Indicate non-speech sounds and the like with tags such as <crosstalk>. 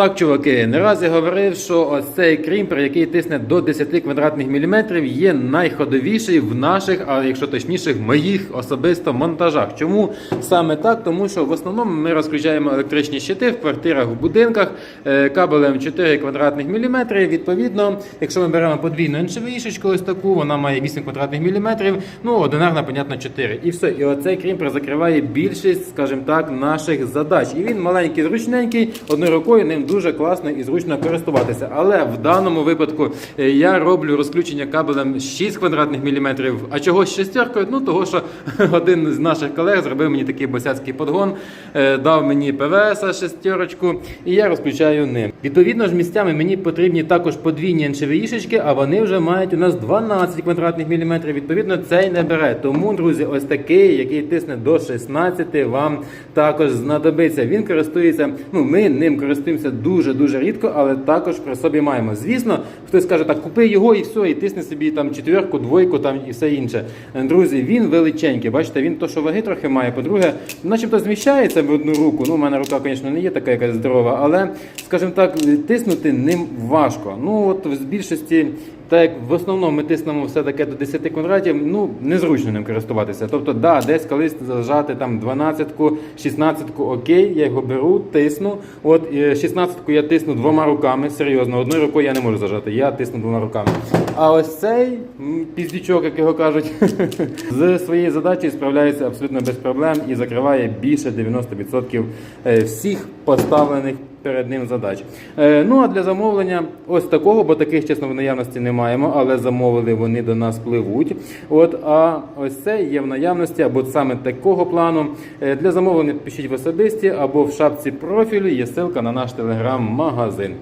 Так, чуваки, не раз я говорив, що ось цей крімпер, який тисне до 10 квадратних міліметрів, є найходовіший в наших, а якщо точніше, в моїх особисто монтажах. Чому саме так? Тому що в основному ми розключаємо електричні щити в квартирах, в будинках е, кабелем 4 квадратних міліметри. Відповідно, якщо ми беремо подвійну НШВІшечку, ось таку, вона має 8 квадратних міліметрів, ну одинарна, понятно, 4. І все. І оцей крімпер закриває більшість, скажімо так, наших задач. І він маленький, зручненький, одною рукою ним дуже класно і зручно користуватися. Але в даному випадку е, я роблю розключення кабелем 6 квадратних міліметрів. А чого з шестеркою? Ну того, що <laughs> один з наших колег зробив мені такий босяцький подгон, е, дав мені ПВС шестерочку, і я розключаю ним. Відповідно ж, місцями мені потрібні також подвійні НШВІшечки, а вони вже мають у нас 12 квадратних міліметрів. Відповідно, цей не бере. Тому, друзі, ось такий, який тисне до 16, вам також знадобиться. Він користується, ну ми ним користуємося дуже дуже рідко, але також при собі маємо. Звісно, хтось каже, так купи його і все, і тисни собі там четверку, двойку там і все інше. Друзі, він величенький. Бачите, він то, що ваги трохи має. По-друге, начебто зміщається в одну руку. Ну, у мене рука, звісно, не є така якась здорова, але, скажімо так, тиснути ним важко. Ну, от в більшості. Так як в основному ми тиснемо все таке до 10 квадратів, ну незручно ним користуватися. Тобто, да, десь колись зажати там 12-ку, 16-ку, окей, я його беру, тисну. От е, 16-ку я тисну двома руками, серйозно, одною рукою я не можу зажати, я тисну двома руками. А ось цей м, піздючок, як його кажуть, <laughs> з своєю задачею справляється абсолютно без проблем і закриває більше 90% е, всіх поставлених перед ним задач. Е, ну а для замовлення ось такого, бо таких чесно в наявності не маємо, але замовили вони до нас пливуть. От а ось це є в наявності, або саме такого плану. Е, для замовлення пишіть в особисті або в шапці профілю є ссылка на наш телеграм-магазин.